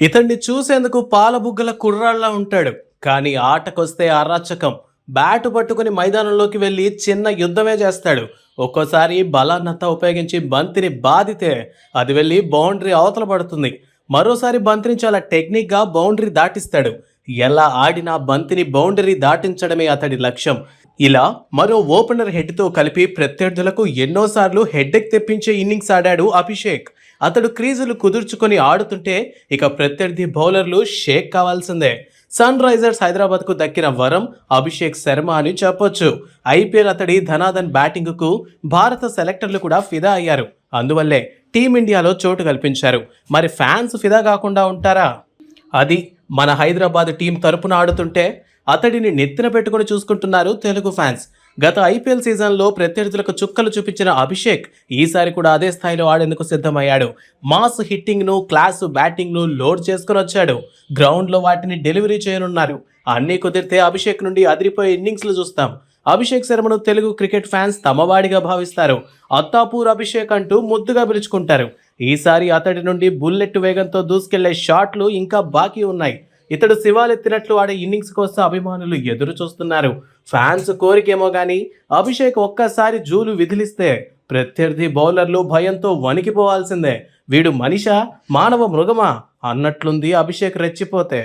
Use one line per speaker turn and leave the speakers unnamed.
ఇతన్ని చూసేందుకు పాలబుగ్గల కుర్రాళ్ళ ఉంటాడు. కానీ ఆటకొస్తే అరాచకం. బ్యాటు పట్టుకుని మైదానంలోకి వెళ్ళి చిన్న యుద్ధమే చేస్తాడు. ఒక్కోసారి బలాన్నంతా ఉపయోగించి బంతిని బాధితే అది వెళ్ళి బౌండరీ అవతల పడుతుంది. మరోసారి బంతిని చాలా టెక్నిక్గా బౌండరీ దాటిస్తాడు. ఎలా ఆడినా బంతిని బౌండరీ దాటించడమే అతడి లక్ష్యం. ఇలా మరో ఓపెనర్ హెడ్తో కలిపి ప్రత్యర్థులకు ఎన్నోసార్లు హెడ్డెక్ తెప్పించే ఇన్నింగ్స్ ఆడాడు అభిషేక్. అతడు క్రీజులు కుదుర్చుకొని ఆడుతుంటే ఇక ప్రత్యర్థి బౌలర్లు షేక్ కావాల్సిందే. సన్ రైజర్స్ హైదరాబాద్కు దక్కిన వరం అభిషేక్ శర్మ అని చెప్పొచ్చు. ఐపీఎల్ అతడి ధనాధన్ బ్యాటింగ్కు భారత సెలెక్టర్లు కూడా ఫిదా అయ్యారు. అందువల్లే టీమిండియాలో చోటు కల్పించారు. మరి ఫ్యాన్స్ ఫిదా కాకుండా ఉంటారా? అది మన హైదరాబాద్ టీం తరపున ఆడుతుంటే అతడిని నెత్తిన పెట్టుకుని చూసుకుంటున్నారు తెలుగు ఫ్యాన్స్. గత ఐపీఎల్ సీజన్లో ప్రత్యర్థులకు చుక్కలు చూపించిన అభిషేక్ ఈసారి కూడా అదే స్థాయిలో ఆడేందుకు సిద్ధమయ్యాడు. మాస్ హిట్టింగ్ను క్లాస్ బ్యాటింగ్ను లోడ్ చేసుకుని వచ్చాడు. గ్రౌండ్లో వాటిని డెలివరీ చేయనున్నారు. అన్నీ కుదిరితే అభిషేక్ నుండి అదిరిపోయే ఇన్నింగ్స్లు చూస్తాం. అభిషేక్ శర్మను తెలుగు క్రికెట్ ఫ్యాన్స్ తమవాడిగా భావిస్తారు. అత్తాపూర్ అభిషేక్ అంటూ ముద్దుగా పిలుచుకుంటారు. ఈసారి అతడి నుండి బుల్లెట్ వేగంతో దూసుకెళ్ళే షాట్లు ఇంకా బాకీ ఉన్నాయి. ఇతడు శివాలెత్తినట్లు ఆడే ఇన్నింగ్స్ కోసం అభిమానులు ఎదురు చూస్తున్నారు. ఫ్యాన్స్ కోరికేమో కానీ అభిషేక్ ఒక్కసారి జూలు విధిలిస్తే ప్రత్యర్థి బౌలర్లు భయంతో వణికిపోవాల్సిందే. వీడు మనిష మానవ మృగమా అన్నట్లుంది అభిషేక్ రెచ్చిపోతే.